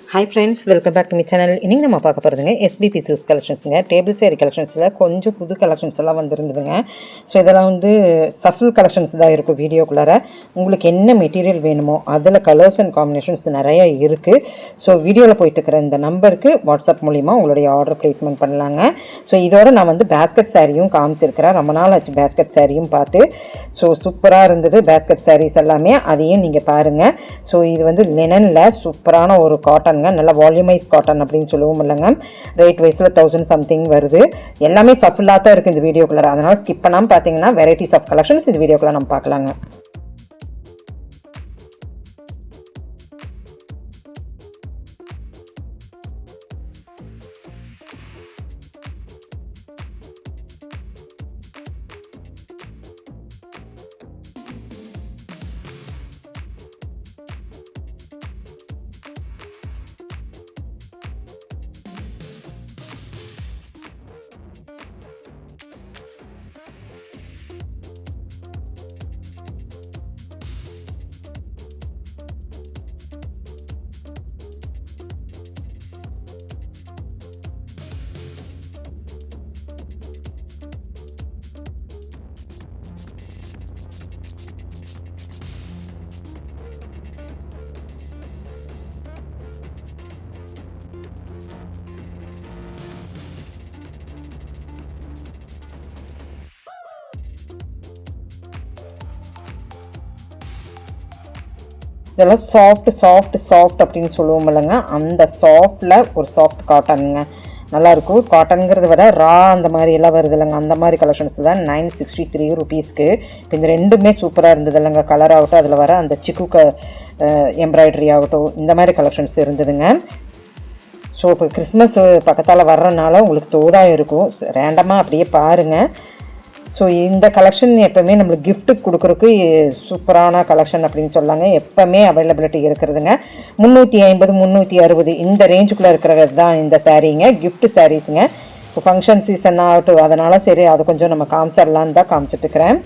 Hi friends welcome back to me channel இன்றைக்கி நம்ம பார்க்க போகிறதுங்க எஸ்பிபி சில்க்ஸ் கலெக்ஷன்ஸுங்க டேபிள் சேரி கலெக்ஷன்ஸில் கொஞ்சம் புது கலெக்ஷன்ஸ் எல்லாம் வந்துருந்துதுங்க. ஸோ இதெல்லாம் வந்து சஃபில் கலெக்ஷன்ஸ் தான் இருக்கும் வீடியோக்குள்ளார. உங்களுக்கு என்ன மெட்டீரியல் வேணுமோ அதில் கலர்ஸ் அண்ட் காம்பினேஷன்ஸ் நிறையா இருக்குது ஸோ வீடியோவில் போயிட்டு இருக்கிற இந்த நம்பருக்கு வாட்ஸ்அப் மூலிமா உங்களுடைய ஆர்டர் ப்ளேஸ்மெண்ட் பண்ணலாங்க. ஸோ இதோட நான் வந்து பேஸ்கெட் சாரியும் காமிச்சிருக்கிறேன். ரொம்ப நாள் ஆச்சு பேஸ்கெட் சாரியும் பார்த்து. ஸோ சூப்பராக இருந்தது பேஸ்கெட் சாரீஸ் எல்லாமே. அதையும் நீங்கள் பாருங்கள் ஸோ இது வந்து லெனனில் சூப்பரான ஒரு காட்டனுங்க நல்லா வால்யூமைஸ் காட்டன் அப்படின்னு சொல்லுவோம் இல்லைங்க. ரேட் வைஸில் தௌசண்ட் சம்திங் வருது. எல்லாமே சஃபுல்லாக தான் இருக்குது இந்த வீடியோக்குள்ளே அதனால் ஸ்கிப் பண்ணாமல் பார்த்தீங்கன்னா வெரைட்டிஸ் ஆஃப் கலெக்ஷன்ஸ் இந்த வீடியோக்குள்ளே நம்ம பார்க்கலாங்க இதெல்லாம் சாஃப்ட் சாஃப்ட் சாஃப்ட் அப்படின்னு சொல்லுவோம் இல்லைங்க. அந்த சாஃப்டில் ஒரு சாஃப்ட் காட்டனுங்க நல்லாயிருக்கும். காட்டனுங்கிறத விட ரா அந்த மாதிரி எல்லாம் வருது இல்லைங்க. அந்த மாதிரி கலெக்ஷன்ஸ் தான் நைன் சிக்ஸ்டி த்ரீ ருபீஸ்க்கு இப்போ இந்த ரெண்டுமே சூப்பராக இருந்தது இல்லைங்க. கலர் ஆகட்டும் அதில் வர அந்த சிக்கு க எம்ப்ராய்டரி ஆகட்டும் இந்த மாதிரி கலெக்ஷன்ஸ் இருந்ததுங்க. ஸோ இப்போ கிறிஸ்மஸ் பக்கத்தால் வர்றதுனால உங்களுக்கு தோதாக இருக்கும். ரேண்டமாக அப்படியே பாருங்கள் ஸோ இந்த கலெக்ஷன் எப்போவுமே நம்மளுக்கு கிஃப்ட்டுக்கு கொடுக்குறக்கு சூப்பரான கலெக்ஷன் அப்படின்னு சொல்லாங்க. எப்போவுமே அவைலபிலிட்டி இருக்கிறதுங்க. முந்நூற்றி ஐம்பது முந்நூற்றி அறுபது இந்த ரேஞ்சுக்குள்ளே இருக்கிறது தான் இந்த சாரீங்க. கிஃப்ட் சாரீஸுங்க இப்போ ஃபங்க்ஷன் சீசன் ஆகட்டும் அதனால் சரி அதை கொஞ்சம் நம்ம காமிச்சிடலான்னு தான் காமிச்சிட்ருக்கிறேன்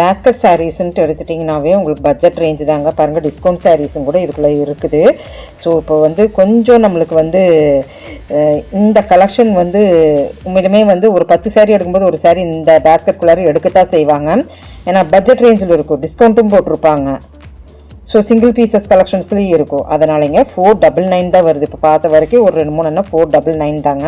பேஸ்கட் சாரீஸ்ன்ட்டு எடுத்துட்டிங்கனாவே உங்களுக்கு பட்ஜெட் ரேஞ்சு தாங்க. பாருங்கள் டிஸ்கவுண்ட் சாரீஸும் கூட இதுக்குள்ளே இருக்குது. ஸோ இப்போ வந்து கொஞ்சம் நம்மளுக்கு வந்து இந்த கலெக்ஷன் வந்து உண்மையிலுமே வந்து ஒரு பத்து சாரீ எடுக்கும்போது ஒரு சாரீ இந்த பேஸ்கட் குள்ளார எடுக்கத்தான் செய்வாங்க. ஏன்னா பட்ஜெட் ரேஞ்சில் இருக்கும். டிஸ்கவுண்ட்டும் போட்டிருப்பாங்க. ஸோ சிங்கிள் பீசஸ் கலெக்ஷன்ஸ்லேயும் இருக்கும். அதனாலங்க ஃபோர் டபுள் நைன் தான் வருது. இப்போ பார்த்த வரைக்கும் ஒரு ரெண்டு மூணுன்னா ஃபோர் டபுள் நைன் தாங்க.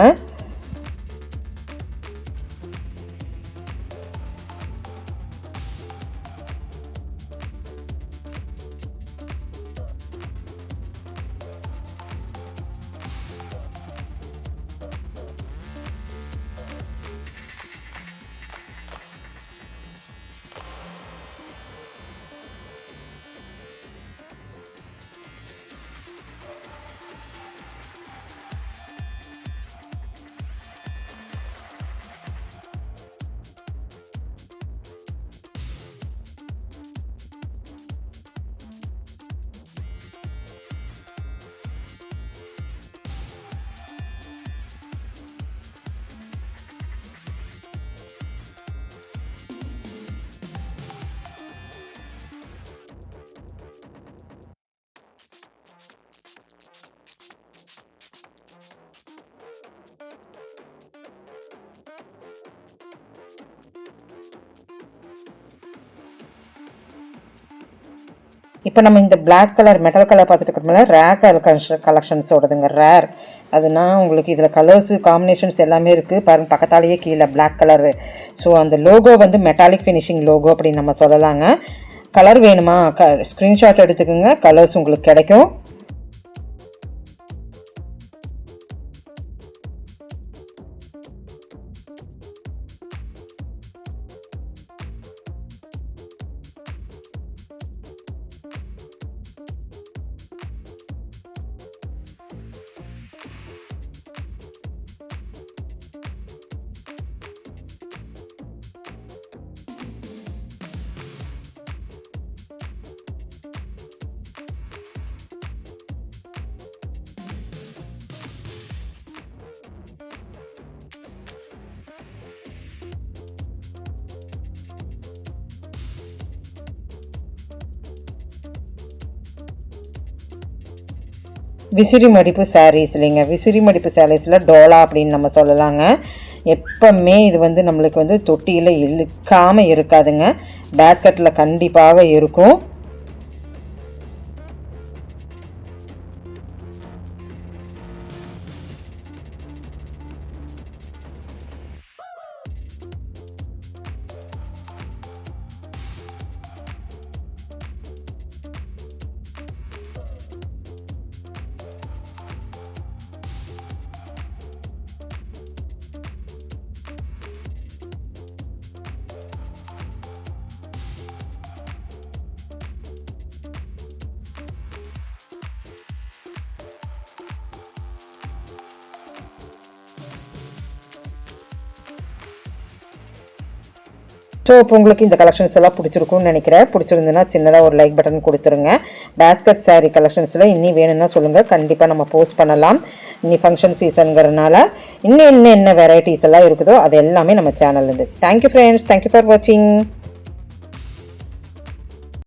இப்போ நம்ம இந்த பிளாக் கலர் மெட்டல் கலர் பார்த்துட்டு இருக்கிறோம்ல ரேர் கலெக்ஷன் கலெக்ஷன்ஸோடதுங்க ரேர் அதுனா உங்களுக்கு இதில் கலர்ஸு காம்பினேஷன்ஸ் எல்லாமே இருக்குது பாருங்க பக்கத்தாலேயே கீழே பிளாக் கலரு ஸோ அந்த லோகோ வந்து மெட்டாலிக் ஃபினிஷிங் லோகோ அப்படின்னு நம்ம சொல்லலாங்க. கலர் வேணுமா? க ஸ்க்ரீன்ஷாட் எடுத்துக்கோங்க. கலர்ஸ் உங்களுக்கு கிடைக்கும். விசிறி மடிப்பு சாரீஸ் இல்லைங்க. விசிறி மடிப்பு சாரீஸில் டோலா அப்படின்னு நம்ம சொல்லலாங்க. எப்பவுமே இது வந்து நம்மளுக்கு வந்து தொட்டியில் இழுக்காமல் இருக்காதுங்க. பேஸ்கெட்டில் கண்டிப்பாக இருக்கும். ஸோ இப்போ உங்களுக்கு இந்த கலெக்ஷன்ஸ் எல்லாம் பிடிச்சிருக்கும்னு நினைக்கிறேன். பிடிச்சிருந்துன்னா சின்னதாக ஒரு லைக் பட்டன் கொடுத்துருங்க. பேஸ்கட் சாரீ கலெக்ஷன்ஸில் இன்னி வேணும்னா சொல்லுங்கள் கண்டிப்பாக நம்ம போஸ்ட் பண்ணலாம். இன்னி ஃபங்க்ஷன் சீசனுங்கிறனால இன்னும் என்ன என்ன வெரைட்டிஸ் எல்லாம் இருக்குதோ அது எல்லாமே நம்ம சேனல்லேருந்து thank you friends thank you for வாட்சிங்